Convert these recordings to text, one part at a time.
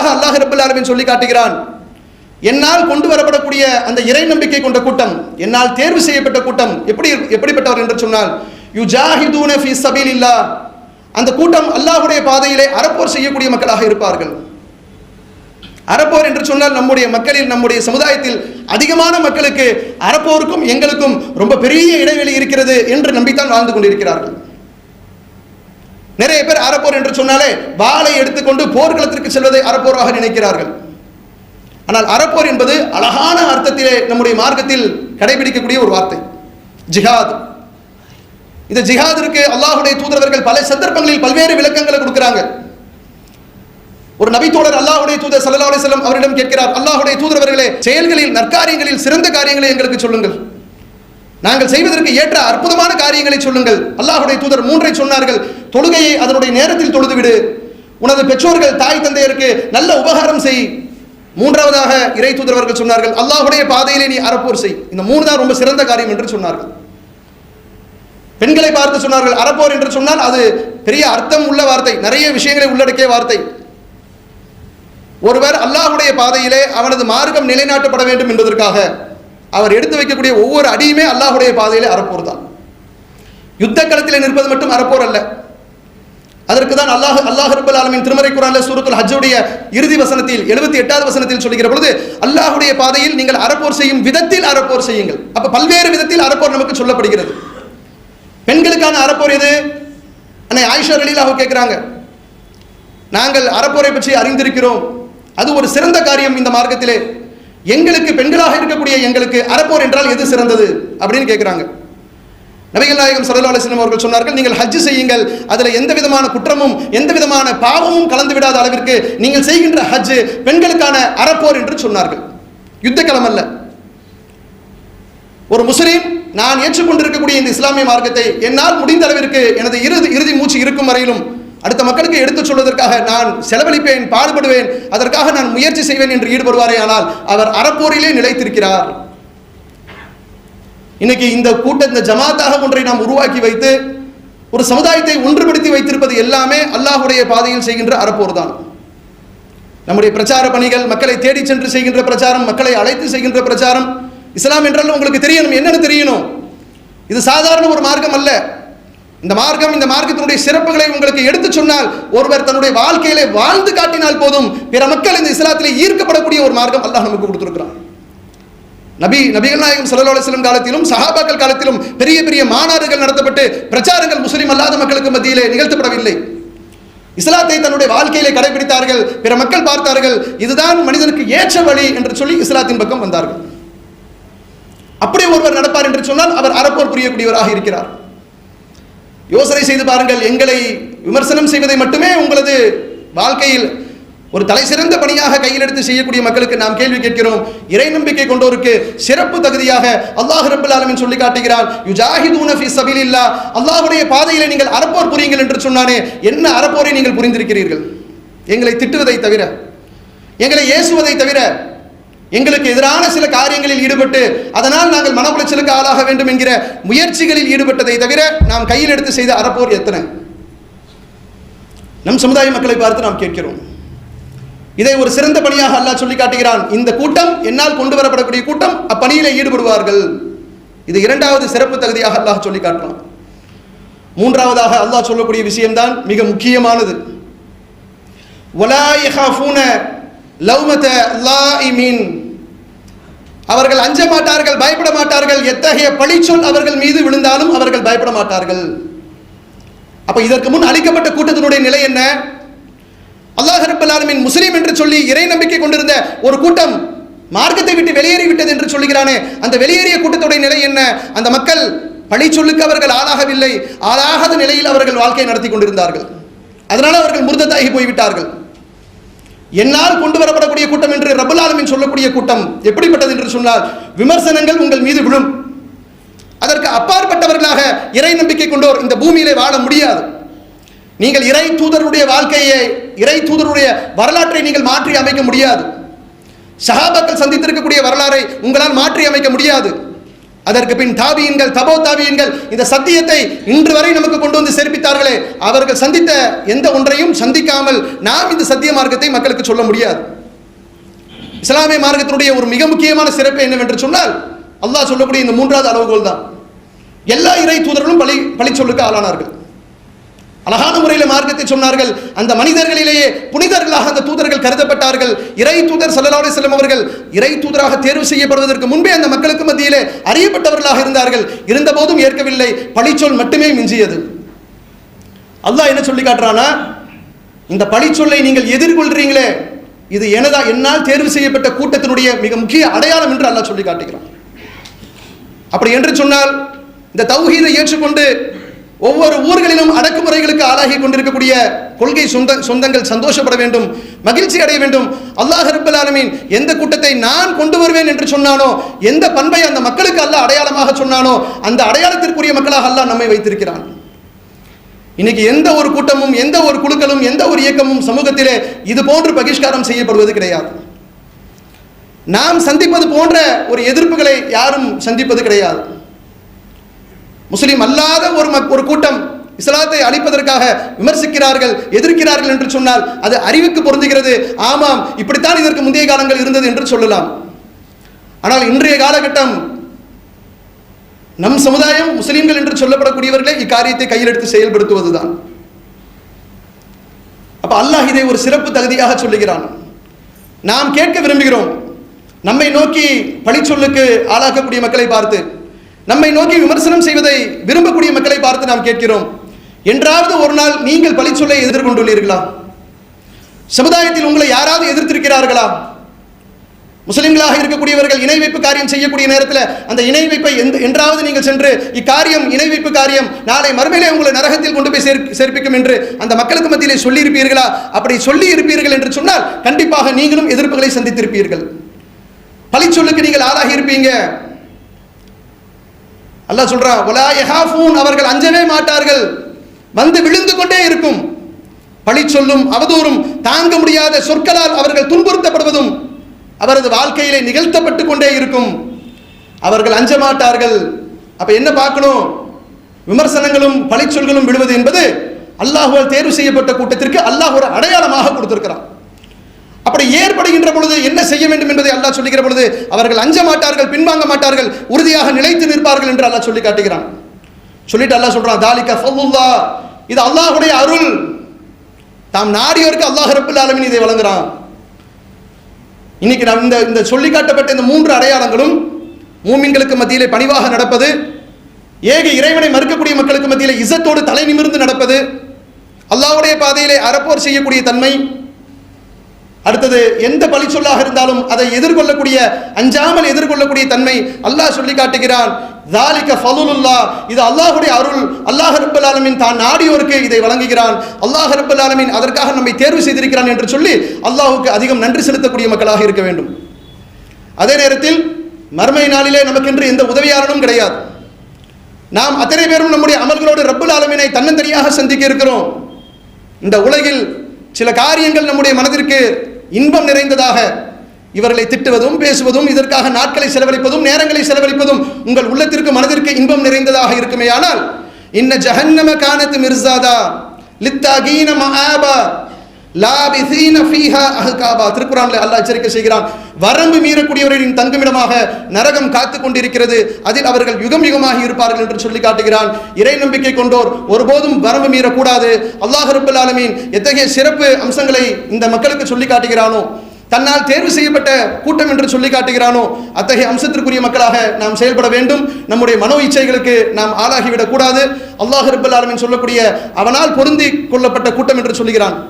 இரண்டாவதாக அல்லாஹ் ரபுல் ஆலமின் சொல்லி காட்டுகிறான். என்னால் கொண்டு வரப்படக்கூடிய அந்த இறை நம்பிக்கை கொண்ட கூட்டம் என்னால் தேர்வு செய்யப்பட்ட கூட்டம் எப்படி எப்படிப்பட்டவர் என்று சொன்னால் யு ஜாஹிதூன ஃபி சபீலில்லா அந்த கூட்டம் அல்லாஹுடைய பாதையிலே அறப்போர் செய்யக்கூடிய மக்களாக இருப்பார்கள். அறப்போர் என்று சொன்னால் நம்முடைய மக்களில் நம்முடைய சமுதாயத்தில் அதிகமான மக்களுக்கு அறப்போருக்கும் எங்களுக்கும் ரொம்ப பெரிய இடைவெளி இருக்கிறது என்று நம்பித்தான் வாழ்ந்து கொண்டிருக்கிறார்கள். நிறைய பேர் அறப்போர் என்று சொன்னாலே வாளை எடுத்துக்கொண்டு போர்க்களத்திற்கு செல்வதை அறப்போராக நினைக்கிறார்கள். ஆனால் அறப்போர் என்பது அழகான அர்த்தத்திலே நம்முடைய மார்க்கத்தில் கடைபிடிக்கக்கூடிய ஒரு வார்த்தை. ஜிஹாத். இந்த ஜிஹாதிற்கு அல்லாஹுடைய தூதரவர்கள் பல சந்தர்ப்பங்களில் பல்வேறு விளக்கங்களை கொடுக்கிறாங்க. ஒரு நபித்தோழர் அல்லாஹுடைய தூதர் சல்லா அலிஸ்லாம் அவரிடம் கேட்கிறார் அல்லாஹுடைய தூதரவர்களே செயல்களில் நற்காரியங்களில் சிறந்த காரியங்களை எங்களுக்கு சொல்லுங்கள். நாங்கள் செய்வதற்கு ஏற்ற அற்புதமான காரியங்களை சொல்லுங்கள். அல்லாஹுடைய தூதர் மூன்றை சொன்னார்கள். தொழுகையை அதனுடைய நேரத்தில் தொழுதுவிடு. உனது பெற்றோர்கள் தாய் தந்தையருக்கு நல்ல உபகாரம் செய். மூன்றாவதாக இறை தூதரவர்கள் சொன்னார்கள் அல்லாஹுடைய பாதையிலே நீ அறப்போர் செய். இந்த மூணு தான் ரொம்ப சிறந்த காரியம் என்று சொன்னார்கள். பெண்களை பார்த்து சொன்னார்கள் அறப்போர் என்று சொன்னால் அது பெரிய அர்த்தம் உள்ள வார்த்தை நிறைய விஷயங்களை உள்ளடக்கிய வார்த்தை. ஒருவர் அல்லாஹுடைய பாதையிலே அவனது மார்க்கம் நிலைநாட்டப்பட வேண்டும் என்பதற்காக அவர் எடுத்து வைக்கக்கூடிய ஒவ்வொரு அடியுமே அல்லாஹுடைய பாதையிலே அறப்போர் தான். யுத்த களத்தில் நிற்பது மட்டும் அறப்போர் அல்ல. அதற்கு தான் அல்லாஹ் அல்லாஹ் ரபுல் ஆலமின் திருமறை குரான்ல சூரத்துல் ஹஜ்ஜுடைய இறுதி வசனத்தில் எழுபத்தி எட்டாவது வசனத்தில் சொல்லுகிற பொழுது அல்லாஹுடைய பாதையில் நீங்கள் அறப்போர் செய்யும் விதத்தில் அறப்போர் செய்யுங்கள். அப்ப பல்வேறு விதத்தில் அறப்போர் நமக்கு சொல்லப்படுகிறது. பெண்களுக்கான அறப்போர் எது? அன்னை ஆயிஷா ரலீலாக கேட்குறாங்க நாங்கள் அறப்போரை பற்றி அறிந்திருக்கிறோம். அது ஒரு சிறந்த காரியம் இந்த மார்க்கத்திலே. எங்களுக்கு பெண்களாக இருக்கக்கூடிய எங்களுக்கு அறப்போர் என்றால் எது சிறந்தது? அப்படின்னு கேட்குறாங்க நபிகள் நாயகம் சல்லா அவர்கள் சொன்னார்கள் நீங்கள் ஹஜ் செய்யுங்கள். அதில் எந்த விதமான குற்றமும் எந்த விதமான பாவமும் கலந்து விடாத அளவிற்கு நீங்கள் செய்கின்ற ஹஜ்ஜு பெண்களுக்கான அறப்போர் என்று சொன்னார்கள். யுத்தக்களம் அல்ல. ஒரு முஸ்லீம் நான் ஏற்றுக்கொண்டிருக்கக்கூடிய இந்த இஸ்லாமிய மார்க்கத்தை என்னால் முடிந்த அளவிற்கு எனது இறுதி இறுதி மூச்சு இருக்கும் வரையிலும் அடுத்த மக்களுக்கு எடுத்துச் சொல்வதற்காக நான் செலவழிப்பேன் பாடுபடுவேன் அதற்காக நான் முயற்சி செய்வேன் என்று ஈடுபடுவாரே ஆனால் அவர் அறப்போரிலே நிலைத்திருக்கிறார். இன்னைக்கு இந்த கூட்ட இந்த ஜமாத்தாக ஒன்றை நாம் உருவாக்கி வைத்து ஒரு சமுதாயத்தை ஒன்றுபடுத்தி வைத்திருப்பது எல்லாமே அல்லாஹுடைய பாதையில் செய்கின்ற அறப்போர் தான். நம்முடைய பிரச்சார பணிகள் மக்களை தேடி சென்று செய்கின்ற பிரச்சாரம் மக்களை அழைத்து செய்கின்ற பிரச்சாரம் இஸ்லாம் என்றாலும் உங்களுக்கு தெரியணும். என்னென்னு தெரியணும். இது சாதாரண ஒரு மார்க்கம் அல்ல. இந்த மார்க்கம் இந்த மார்க்கத்தினுடைய சிறப்புகளை உங்களுக்கு எடுத்து சொன்னால் ஒருவர் தன்னுடைய வாழ்க்கையிலே வாழ்ந்து காட்டினால் போதும் பிற மக்கள் இந்த இஸ்லாத்திலே ஈர்க்கப்படக்கூடிய ஒரு மார்க்கம் அல்லாஹ் நமக்கு கொடுத்துருக்கிறான். நபி நபிகள் நாயகம் சல்லா அலிஸ்லம் காலத்திலும் சஹாபாக்கள் காலத்திலும் பெரிய பெரிய மாநாடுகள் நடத்தப்பட்டு பிரச்சாரங்கள் முஸ்லீம் அல்லாத மக்களுக்கு மத்தியிலே நிகழ்த்தப்படவில்லை. இஸ்லாத்தை தன்னுடைய வாழ்க்கையிலே கடைபிடித்தார்கள் பிற மக்கள் பார்த்தார்கள் இதுதான் மனிதனுக்கு ஏற்ற வழி என்று சொல்லி இஸ்லாத்தின் பக்கம் வந்தார்கள். அப்படி ஒருவர் நடப்பார் என்று சொன்னால் அவர் அறப்போர் புரியக்கூடியவராக இருக்கிறார். யோசனை செய்து பாருங்கள். எங்களை விமர்சனம் செய்வதை மட்டுமே உங்களது வாழ்க்கையில் ஒரு தலை சிறந்த பணியாக கையில் எடுத்து செய்யக்கூடிய மக்களுக்கு நாம் கேள்வி கேட்கிறோம். இறை நம்பிக்கை கொண்டோருக்கு சிறப்பு தகுதியாக அல்லாஹ் ரபுல் ஆலமின் சொல்லி காட்டுகிறார். யுஜாஹிதூன ஃபி சபிலில்லா அல்லாஹ்வுடைய பாதையிலே நீங்கள் அறப்போர் புரியுங்கள் என்று சொன்னானே. என்ன அறப்போரை நீங்கள் புரிந்திருக்கிறீர்கள்? எங்களை திட்டுவதை தவிர எங்களை ஏசுவதை தவிர எங்களுக்கு எதிரான சில காரியங்களில் ஈடுபட்டு அதனால் நாங்கள் மன ஆளாக வேண்டும் என்கிற முயற்சிகளில் ஈடுபட்டதை தவிர நாம் கையில் எடுத்து செய்த அறப்போர் எத்தனை? நம் சமுதாய மக்களை பார்த்து நாம் கேட்கிறோம். இதை ஒரு சிறந்த பணியாக அல்லாஹ் சொல்லி காட்டுகிறான். இந்த கூட்டம் என்னால் கொண்டு வரப்படக்கூடிய கூட்டம் அப்பணியில் ஈடுபடுவார்கள். இது இரண்டாவது சிறப்பு தகுதியாக அல்லாஹ் சொல்லி காட்டுறான். மூன்றாவதாக அல்லாஹ் சொல்லக்கூடிய விஷயம்தான் மிக முக்கியமானது. வலா அவர்கள் அஞ்ச மாட்டார்கள் பயப்பட மாட்டார்கள். எத்தகைய பழிச்சொல் அவர்கள் மீது விழுந்தாலும் அவர்கள் பயப்பட மாட்டார்கள். அப்ப இதற்கு முன் அளிக்கப்பட்ட கூட்டத்தினுடைய நிலை என்ன? அல்லாஹ் ரப்பல் முஸ்லீம் என்று சொல்லி இறை நம்பிக்கை கொண்டிருந்த ஒரு கூட்டம் மார்க்கத்தை விட்டு வெளியேறிவிட்டது என்று சொல்லுகிறானே அந்த வெளியேறிய கூட்டத்துடைய நிலை என்ன? அந்த மக்கள் பழிச்சொல்லுக்கு அவர்கள் ஆளாகவில்லை. ஆளாகாத நிலையில் அவர்கள் வாழ்க்கையை நடத்தி கொண்டிருந்தார்கள். அதனால் அவர்கள் முருதத்தாகி போய்விட்டார்கள். என்னால் கொண்டு வரப்படக்கூடிய கூட்டம் என்று ரப்பல் சொல்லக்கூடிய கூட்டம் எப்படிப்பட்டது என்று சொன்னால் விமர்சனங்கள் உங்கள் மீது விழும். அதற்கு அப்பாற்பட்டவர்களாக இறை நம்பிக்கை கொண்டோர் இந்த பூமியிலே வாழ முடியாது. நீங்கள் இறை தூதருடைய வாழ்க்கையை இறை தூதருடைய வரலாற்றை நீங்கள் மாற்றி அமைக்க முடியாது. சஹாபாக்கள் சந்தித்திருக்கக்கூடிய வரலாறை உங்களால் மாற்றி அமைக்க முடியாது. அதற்கு பின் தாபியன்கள் தபோ தாபியன்கள் இந்த சத்தியத்தை இன்று வரை நமக்கு கொண்டு வந்து சேர்ப்பித்தார்களே அவர்கள் சந்தித்த எந்த ஒன்றையும் சந்திக்காமல் நாம் இந்த சத்திய மார்க்கத்தை மக்களுக்கு சொல்ல முடியாது. இஸ்லாமிய மார்க்கத்தினுடைய ஒரு மிக முக்கியமான சிறப்பு என்னவென்று சொன்னால் அல்லாஹ் சொல்லக்கூடிய இந்த மூன்றாவது அளவுகோல் தான் எல்லா இறை தூதர்களும் பழி பழி சொல்லுக்கு ஆளானார்கள். அழகான முறையில் மார்க்கத்தை சொன்னார்கள் அந்த மனிதர்களிலேயே புனிதர்களாக அந்த தூதர்கள் கருதப்பட்டார்கள். இறை தூதர் சல்லல்லாஹு அலைஹி அவர்கள் இறை தூதராக தேர்வு செய்யப்படுவதற்கு முன்பே அந்த மக்களுக்கு மத்தியிலே அறியப்பட்டவர்களாக இருந்தார்கள். இருந்தபோதும் ஏற்கவில்லை. பழிச்சொல் மட்டுமே மிஞ்சியது. அல்லாஹ் என்ன சொல்லி காட்டுறானா இந்த பழிச்சொல்லை நீங்கள் எதிர்கொள்றீங்களே இது எனதா என்னால் தேர்வு செய்யப்பட்ட கூட்டத்தினுடைய மிக முக்கிய அடையாளம் என்று அல்லாஹ் சொல்லி காட்டுகிறான். அப்படி என்று சொன்னால் இந்த தௌஹீதை ஏற்றுக்கொண்டு ஒவ்வொரு ஊர்களிலும் அடக்குமுறைகளுக்கு ஆளாகி கொண்டிருக்கக்கூடிய கொள்கை சொந்த சொந்தங்கள் சந்தோஷப்பட வேண்டும் மகிழ்ச்சி அடைய வேண்டும். அல்லாஹ் ரப்பல் ஆலமீன் எந்த கூட்டத்தை நான் கொண்டு வருவேன் என்று சொன்னானோ எந்த பண்பை அந்த மக்களுக்கு அல்லாஹ் அடையாளமாக சொன்னானோ அந்த அடையாளத்திற்குரிய மக்களாக அல்லாஹ் நம்மை வைத்திருக்கிறான். இன்னைக்கு எந்த ஒரு கூட்டமும் எந்த ஒரு குழுக்களும் எந்த ஒரு இயக்கமும் சமூகத்திலே இது போன்று பகிஷ்காரம் செய்யப்படுவது கிடையாது. நாம் சந்திப்பது போன்ற ஒரு எதிர்ப்புகளை யாரும் சந்திப்பது கிடையாது. முஸ்லீம் அல்லாத ஒரு ஒரு கூட்டம் இஸ்லாத்தை அழிப்பதற்காக விமர்சிக்கிறார்கள் எதிர்க்கிறார்கள் என்று சொன்னால் அது அறிவுக்கு பொருந்துகிறது. ஆமாம் இப்படித்தான் இதற்கு முந்தைய காலங்கள் இருந்தது என்று சொல்லலாம். ஆனால் இன்றைய காலகட்டம் நம் சமுதாயம் முஸ்லீம்கள் என்று சொல்லப்படக்கூடியவர்களே இக்காரியத்தை கையில் எடுத்து செயல்படுத்துவதுதான். அப்ப அல்லாஹ் இதை ஒரு சிறப்பு தகுதியாக சொல்லுகிறான். நாம் கேட்க விரும்புகிறோம் நம்மை நோக்கி பழிச்சொல்லுக்கு ஆளாக்கக்கூடிய மக்களை பார்த்து. நம்மை நோக்கி விமர்சனம் செய்வதை விரும்பக்கூடிய மக்களை பார்த்து நாம் கேட்கிறோம். என்றாவது ஒரு நாள் நீங்கள் பழிச்சொல்லை எதிர்கொண்டுள்ளீர்களா? சமுதாயத்தில் உங்களை யாராவது எதிர்த்திருக்கிறார்களா? முஸ்லிம்களாக இருக்கக்கூடியவர்கள் இணை வைப்பு காரியம் செய்யக்கூடிய நேரத்தில் அந்த இணை வைப்பை எந்த என்றாவது நீங்கள் சென்று இக்காரியம் இணை வைப்பு காரியம் நாளை மறுமையிலே உங்களை நரகத்தில் கொண்டு போய் சேர் சேர்ப்பிக்கும் என்று அந்த மக்களுக்கு மத்தியிலே சொல்லி இருப்பீர்களா அப்படி சொல்லி இருப்பீர்கள் என்று சொன்னால் கண்டிப்பாக நீங்களும் எதிர்ப்புகளை சந்தித்திருப்பீர்கள். பழிச்சொல்லுக்கு நீங்கள் ஆளாகி இருப்பீங்க. அல்லாஹ் சொல்றான் "வலா யஹாஃபூன்" அவர்கள் அஞ்சவே மாட்டார்கள். வந்து விழுந்து கொண்டே இருக்கும். பழி சொல்லும் அவதூறும் தாங்க முடியாத சொற்களால் அவர்கள் துன்புறுத்தப்படுவதும் அவரது வாழ்க்கையிலே நிகழ்த்தப்பட்டு கொண்டே இருக்கும். அவர்கள் அஞ்ச மாட்டார்கள். அப்ப என்ன பார்க்கணும்? விமர்சனங்களும் பழிச்சொல்களும் விழுவது என்பது அல்லாஹுவால் தேர்வு செய்யப்பட்ட கூட்டத்திற்கு அல்லாஹ் ஒரு அடையாளமாக கொடுத்திருக்கிறான். அப்படி ஏற்படுகின்ற பொழுது என்ன செய்ய வேண்டும் என்பதை அல்லாஹ் சொல்லுகிற பொழுது அவர்கள் அஞ்ச மாட்டார்கள் பின்வாங்க மாட்டார்கள் உறுதியாக நிலைத்து நிற்பார்கள் என்று அல்லாஹ் சொல்லி காட்டுகிறான். சொல்லிட்டு அல்லாஹ் சொல்றான் தாலிக ஃபதுல்லா இது அல்லாஹ்வுடைய அருள். தாம் நாடியோருக்கு அல்லாஹ் ரப்பல் ஆலமின் இதை வழங்குறான். இன்னைக்கு நான் இந்த இந்த சொல்லி காட்டப்பட்ட இந்த மூன்று அடையாளங்களும் மூமின்களுக்கு மத்தியிலே பணிவாக நடப்பது ஏக இறைவனை மறுக்கக்கூடிய மக்களுக்கு மத்தியிலே இசத்தோடு தலை நிமிர்ந்து நடப்பது அல்லாஹ்வுடைய பாதையிலே அறப்போர் செய்யக்கூடிய தன்மை அடுத்தது எந்த பழிச்சொல்லாக இருந்தாலும் அதை எதிர்கொள்ளக்கூடிய அஞ்சாமல் எதிர்கொள்ளக்கூடிய தன்மை அல்லாஹ் சொல்லி காட்டுகிறான். தாலிக்க ஃபலுல்லா இது அல்லாஹுடைய அருள். அல்லாஹ் ரப்பல் ஆலமின் தான் நாடியோருக்கு இதை வழங்குகிறான். அல்லாஹ் ரப்பல் ஆலமின் அதற்காக நம்மை தேர்வு செய்திருக்கிறான் என்று சொல்லி அல்லாஹுக்கு அதிகம் நன்றி செலுத்தக்கூடிய மக்களாக இருக்க வேண்டும். அதே நேரத்தில் மர்மை நாளிலே நமக்கென்று எந்த உதவியாளனும் கிடையாது. நாம் அத்தனை பேரும் நம்முடைய அமல்களோடு ரப்புல் ஆலமினை தன்னந்தனியாக சந்திக்க இருக்கிறோம். இந்த உலகில் சில காரியங்கள் நம்முடைய மனதிற்கு இன்பம் நிறைந்ததாக இவர்களை திட்டுவதும் பேசுவதும் இதற்காக நாட்களை செலவழிப்பதும் நேரங்களை செலவழிப்பதும் உங்கள் உள்ளத்திற்கு மனதிற்கு இன்பம் நிறைந்ததாக இருக்குமேயானால் இன்ன ஜஹன்னம கானத்து மிர்சாதா லித்தாகீன கீன லாபிசீன திருக்குறான்ல அல்லாஹ் எச்சரிக்கை செய்கிறான். வரம்பு மீறக்கூடியவர்களின் தங்குமிடமாக நரகம் காத்து கொண்டிருக்கிறது அதில் அவர்கள் யுகம் யுகமாக இருப்பார்கள் என்று சொல்லி காட்டுகிறான். இறை நம்பிக்கை கொண்டோர் ஒருபோதும் வரம்பு மீறக்கூடாது. அல்லாஹ் ரபுல் ஆலமீன் எத்தகைய சிறப்பு அம்சங்களை இந்த மக்களுக்கு சொல்லி காட்டுகிறானோ? தன்னால் தேர்வு செய்யப்பட்ட கூட்டம் என்று சொல்லி காட்டுகிறானோ? அத்தகைய அம்சத்திற்குரிய மக்களாக நாம் செயல்பட வேண்டும். நம்முடைய மனோ இச்சைகளுக்கு நாம் ஆளாகிவிடக் கூடாது. அல்லாஹ் ரபுல் ஆலமீன் சொல்லக்கூடிய அவனால் பொருந்தி கொள்ளப்பட்ட கூட்டம் என்று சொல்லுகிறான்.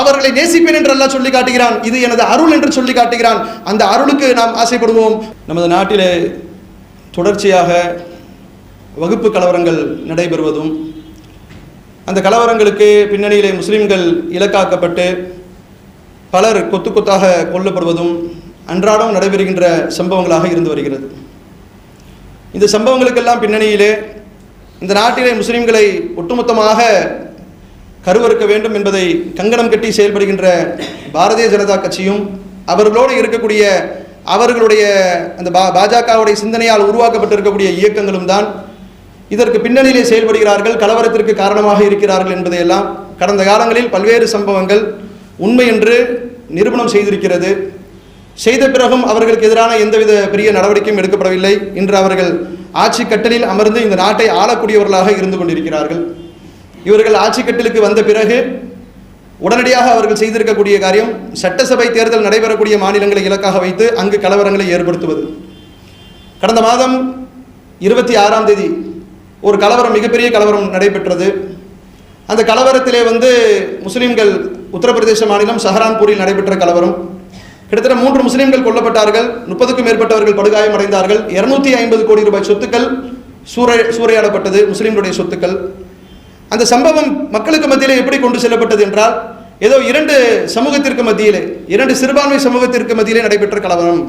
அவர்களை நேசிப்பேன் என்று அல்லாஹ் சொல்லி காட்டுகிறான். இது எனது அருள் என்று சொல்லி காட்டுகிறான். அந்த அருளுக்கு நாம் ஆசைப்படுவோம். நமது நாட்டிலே தொடர்ச்சியாக வகுப்பு கலவரங்கள் நடைபெறுவதும் அந்த கலவரங்களுக்கு பின்னணியிலே முஸ்லிம்கள் இலக்காக்கப்பட்டு பலர் கொத்து கொத்தாக கொல்லப்படுவதும் அன்றாடம் நடைபெறுகின்ற சம்பவங்களாக இருந்து வருகிறது. இந்த சம்பவங்களுக்கெல்லாம் பின்னணியிலே இந்த நாட்டிலே முஸ்லிம்களை ஒட்டுமொத்தமாக கருவறுக்க வேண்டும் என்பதை கங்கணம் கட்டி செயல்படுகின்ற பாரதிய ஜனதா கட்சியும் அவர்களோடு இருக்கக்கூடிய அவர்களுடைய அந்த பா பாஜகவுடைய சிந்தனையால் உருவாக்கப்பட்டிருக்கக்கூடிய இயக்கங்களும் தான் இதற்கு பின்னணியிலே செயல்படுகிறார்கள் கலவரத்திற்கு காரணமாக இருக்கிறார்கள் என்பதையெல்லாம் கடந்த காலங்களில் பல்வேறு சம்பவங்கள் உண்மை என்று நிரூபணம் செய்திருக்கிறது. செய்த பிறகும் அவர்களுக்கு எதிரான எந்தவித பெரிய நடவடிக்கையும் எடுக்கப்படவில்லை. இன்று அவர்கள் ஆட்சி கட்டலில் அமர்ந்து இந்த நாட்டை ஆளக்கூடியவர்களாக இருந்து கொண்டிருக்கிறார்கள். இவர்கள் ஆட்சிக்கட்டிலுக்கு வந்த பிறகு உடனடியாக அவர்கள் செய்திருக்கக்கூடிய காரியம் சட்டசபை தேர்தல் நடைபெறக்கூடிய மாநிலங்களை இலக்காக வைத்து அங்கு கலவரங்களை ஏற்படுத்துவது. கடந்த மாதம் இருபத்தி ஆறாம் தேதி ஒரு கலவரம் மிகப்பெரிய கலவரம் நடைபெற்றது. அந்த கலவரத்திலே வந்து முஸ்லீம்கள் உத்தரப்பிரதேச மாநிலம் சஹரான்பூரில் நடைபெற்ற கலவரம். கிட்டத்தட்ட மூன்று முஸ்லீம்கள் கொல்லப்பட்டார்கள் முப்பதுக்கும் மேற்பட்டவர்கள் படுகாயம் அடைந்தார்கள் இருநூத்தி ஐம்பது கோடி ரூபாய் சொத்துக்கள் சூறை சூறையாடப்பட்டது முஸ்லீம்களுடைய சொத்துக்கள். அந்த சம்பவம் மக்களுக்கு மத்தியிலே எப்படி கொண்டு செல்லப்பட்டது என்றால் ஏதோ இரண்டு சமூகத்திற்கு மத்தியிலே இரண்டு சிறுபான்மை சமூகத்திற்கு மத்தியிலே நடைபெற்ற கலவரம்.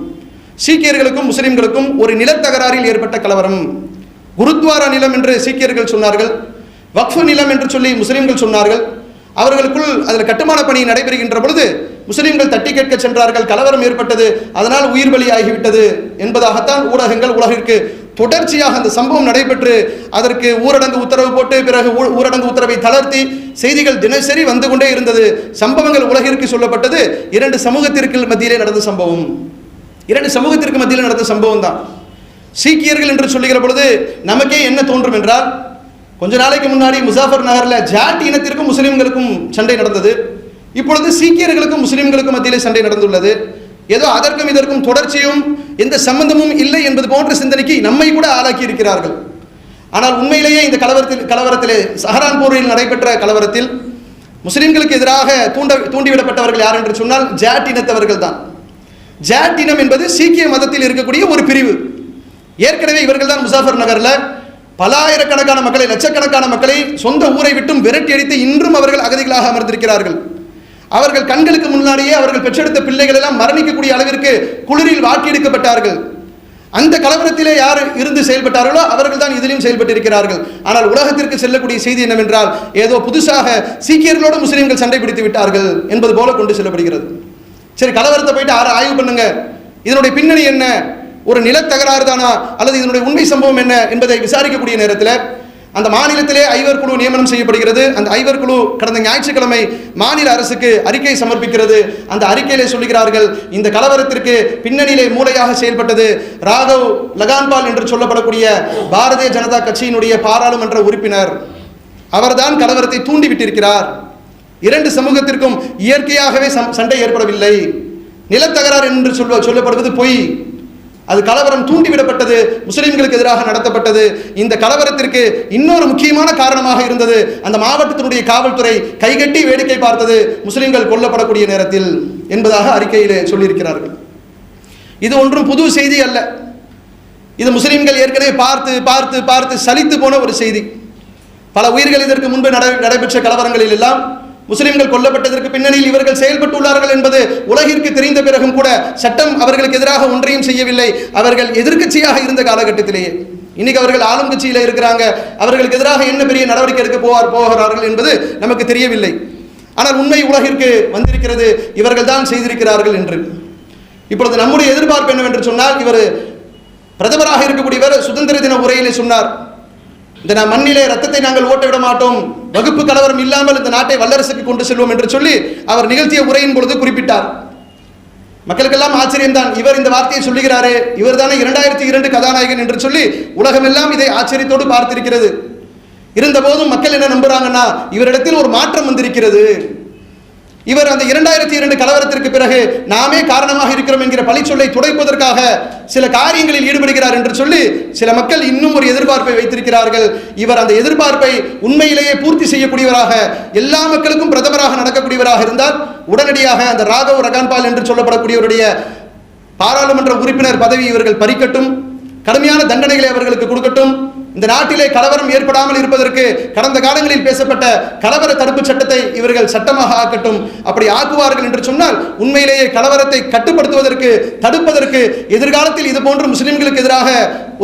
சீக்கியர்களுக்கும் முஸ்லிம்களுக்கும் ஒரு நிலத்தகராறில் ஏற்பட்ட கலவரம். குருத்வாரா நிலம் என்று சீக்கியர்கள் சொன்னார்கள் வக்ஃபு நிலம் என்று சொல்லி முஸ்லிம்கள் சொன்னார்கள். அவர்களுக்குள் அதில் கட்டுமான பணி நடைபெறுகின்ற பொழுது முஸ்லிம்கள் தட்டி கேட்க சென்றார்கள் கலவரம் ஏற்பட்டது அதனால் உயிர் பலி ஆகிவிட்டது என்பதாகத்தான் ஊடகங்கள் உலகிற்கு தொடர்ச்சியாக அந்த சம்பவம் நடைபெற்று அதற்கு ஊரடங்கு உத்தரவு போட்டு பிறகு ஊ- ஊரடங்கு உத்தரவை தளர்த்தி செய்திகள் தினசரி வந்து கொண்டே இருந்தது. சம்பவங்கள் உலகிற்கு சொல்லப்பட்டது. இரண்டு சமூகத்திற்கு மத்தியிலே நடந்த சம்பவம். இரண்டு சமூகத்திற்கு மத்தியில் நடந்த சம்பவம் தான். சீக்கியர்கள் என்று சொல்லுகிற பொழுது நமக்கே என்ன தோன்றும் என்றால் கொஞ்ச நாளைக்கு முன்னாடி முசாஃபர் நகரில் ஜாட் இனத்திற்கும் முஸ்லீம்களுக்கும் சண்டை நடந்தது. இப்பொழுது சீக்கியர்களுக்கும் முஸ்லீம்களுக்கும் மத்தியிலே சண்டை நடந்துள்ளது. ஏதோ அதற்கும் இதற்கும் தொடர்ச்சியும் எந்த சம்பந்தமும் இல்லை என்பது போன்ற சிந்தனைக்கு நம்மை கூட ஆளாக்கி இருக்கிறார்கள் ஆனால் உண்மையிலேயே இந்த கலவரத்தில் கலவரத்திலே சஹரான்பூரில் நடைபெற்ற கலவரத்தில் முஸ்லிம்களுக்கு எதிராக தூண்ட தூண்டிவிடப்பட்டவர்கள் யார் என்று சொன்னால் ஜாட் இனத்தவர்கள் தான். ஜாட் இனம் என்பது சீக்கிய மதத்தில் இருக்கக்கூடிய ஒரு பிரிவு. ஏற்கனவே இவர்கள் தான் முசாஃபர் நகர்ல பலாயிரக்கணக்கான மக்களை லட்சக்கணக்கான மக்களை சொந்த ஊரை விட்டும் விரட்டி அடித்து இன்றும் அவர்கள் அகதிகளாக அமர்ந்திருக்கிறார்கள். அவர்கள் கண்களுக்கு முன்னாடியே அவர்கள் பெற்றெடுத்த பிள்ளைகள் எல்லாம் மரணிக்கக்கூடிய அளவிற்கு குளிரில் வாக்கியெடுக்கப்பட்டார்கள் அந்த கலவரத்திலே யார் இருந்து செயல்பட்டார்களோ அவர்கள் தான் இதிலும் செயல்பட்டிருக்கிறார்கள். ஆனால் உலகத்திற்கு செல்லக்கூடிய செய்தி என்னவென்றால் ஏதோ புதுசாக சீக்கியர்களோடு முஸ்லீம்கள் சண்டை பிடித்து விட்டார்கள் என்பது போல கொண்டு செல்லப்படுகிறது. சரி கலவரத்தை போயிட்டு ஆறு ஆய்வு பண்ணுங்க. இதனுடைய பின்னணி என்ன? ஒரு நிலத்தகராறு தானா? அல்லது இதனுடைய உண்மை சம்பவம் என்ன? என்பதை விசாரிக்கக்கூடிய நேரத்தில் அந்த மாநிலத்திலே ஐவர் குழு நியமனம் செய்யப்படுகிறது. அந்த ஐவர் குழு கடந்த ஞாயிற்றுக்கிழமை மாநில அரசுக்கு அறிக்கை சமர்ப்பிக்கிறது. அந்த அறிக்கையிலே சொல்லுகிறார்கள் இந்த கலவரத்திற்கு பின்னணியிலே மூளையாக செயல்பட்டது ராகவ் லகான்பால் என்று சொல்லப்படக்கூடிய பாரதிய ஜனதா கட்சியினுடைய பாராளுமன்ற உறுப்பினர். அவர்தான் கலவரத்தை தூண்டிவிட்டிருக்கிறார். இரண்டு சமூகத்திற்கும் இயற்கையாகவே சம்- சண்டை ஏற்படவில்லை. நிலத்தகராறு என்று சொல்ல சொல்லப்படுவது பொய். அது கலவரம் தூண்டிவிடப்பட்டது முஸ்லீம்களுக்கு எதிராக நடத்தப்பட்டது. இந்த கலவரத்திற்கு இன்னொரு முக்கியமான காரணமாக இருந்தது அந்த மாவட்டத்தினுடைய காவல்துறை கைகட்டி வேடிக்கை பார்த்தது முஸ்லீம்கள் கொல்லப்படக்கூடிய நேரத்தில் என்பதாக அறிக்கையிலே சொல்லியிருக்கிறார்கள். இது ஒன்றும் புது செய்தி அல்ல. இது முஸ்லீம்கள் ஏற்கனவே பார்த்து பார்த்து பார்த்து சலித்து போன ஒரு செய்தி. பல உயிர்கள் இதற்கு முன்பு நடை நடைபெற்ற கலவரங்களில் எல்லாம் முஸ்லிம்கள் கொல்லப்பட்டதற்கு பின்னணியில் இவர்கள் செயல்பட்டுள்ளார்கள் என்பது உலகிற்கு தெரிந்த பிறகும் கூட சட்டம் அவர்களுக்கு எதிராக ஒன்றையும் செய்யவில்லை. அவர்கள் எதிர்க்கட்சியாக இருந்த காலகட்டத்திலேயே. இன்னைக்கு அவர்கள் ஆளும் கட்சியில் இருக்கிறாங்க. அவர்களுக்கு எதிராக என்ன பெரிய நடவடிக்கை எடுக்க போவார் போகிறார்கள் என்பது நமக்கு தெரியவில்லை. ஆனால் உண்மை உலகிற்கு வந்திருக்கிறது. இவர்கள் தான் செய்திருக்கிறார்கள் என்று. இப்பொழுது நம்முடைய எதிர்பார்ப்பு என்னவென்று சொன்னால் இவர் பிரதமராக இருக்கக்கூடியவர் சுதந்திர தின உரையிலே சொன்னார். இந்த நா- மண்ணிலே ரத்தத்தை நாங்கள் ஓட்ட விட மாட்டோம். வகுப்பு கலவரம் இல்லாமல் இந்த நாட்டை வல்லரசுக்கு கொண்டு செல்வோம் என்று சொல்லி அவர் நிகழ்த்திய உரையின் பொழுது குறிப்பிட்டார். மக்களுக்கெல்லாம் ஆச்சரியம்தான். இவர் இந்த வார்த்தையை சொல்லுகிறாரே. இவர் தானே இரண்டாயிரத்தி இரண்டு கதாநாயகன் என்று சொல்லி உலகமெல்லாம் இதை ஆச்சரியத்தோடு பார்த்திருக்கிறது. இருந்தபோதும் மக்கள் என்ன நம்புறாங்கன்னா இவரிடத்தில் ஒரு மாற்றம் வந்திருக்கிறது. இவர் அந்த இரண்டாயிரத்தி இரண்டு கலவரத்திற்கு பிறகு நாமே காரணமாக இருக்கிறோம் என்கிற பழிச்சொல்லை துடைப்பதற்காக சில காரியங்களில் ஈடுபடுகிறார் என்று சொல்லி சில மக்கள் இன்னும் ஒரு எதிர்பார்ப்பை வைத்திருக்கிறார்கள். இவர் அந்த எதிர்பார்ப்பை உண்மையிலேயே பூர்த்தி செய்யக்கூடியவராக எல்லா மக்களுக்கும் பிரதமராக நடக்கக்கூடியவராக இருந்தால் உடனடியாக அந்த ராகவ் ரகான்பால் என்று சொல்லப்படக்கூடியவருடைய பாராளுமன்ற உறுப்பினர் பதவி இவர்கள் பறிக்கட்டும். கடுமையான தண்டனைகளை அவர்களுக்கு கொடுக்கட்டும். இந்த நாட்டிலே கலவரம் ஏற்படாமல் இருப்பதற்கு கடந்த காலங்களில் பேசப்பட்ட கலவர தடுப்பு சட்டத்தை இவர்கள் சட்டமாக ஆக்கட்டும் அப்படி ஆக்குவார்கள் என்று சொன்னால் உண்மையிலேயே கலவரத்தை கட்டுப்படுத்துவதற்கு தடுப்பதற்கு எதிர்காலத்தில் இது போன்ற முஸ்லிம்களுக்கு எதிராக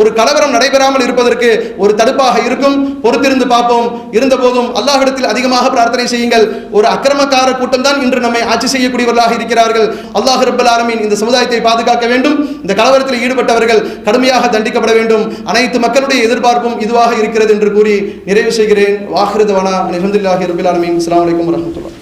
ஒரு கலவரம் நடைபெறாமல் இருப்பதற்கு ஒரு தடுப்பாக இருக்கும். பொறுத்திருந்து பார்ப்போம். இருந்தபோதும் அல்லாஹிடத்தில் அதிகமாக பிரார்த்தனை செய்யுங்கள். ஒரு அக்கிரமக்கார கூட்டம் தான் இன்று நம்மை ஆட்சி செய்யக்கூடியவர்களாக இருக்கிறார்கள். அல்லாஹ் ரபுல் ஆலமீன் இந்த சமுதாயத்தை பாதுகாக்க வேண்டும். இந்த கலவரத்தில் ஈடுபட்டவர்கள் கடுமையாக தண்டிக்கப்பட வேண்டும். அனைத்து மக்களுடைய எதிர்பார்ப்பு பாதுகாப்பும் இதுவாக இருக்கிறது என்று கூறி நிறைவு செய்கிறேன். வாஹிருதவனா அலமதுல்லாஹி ரபில் அலமின் அஸ்லாம் வலைக்கம் வரமத்துல்லா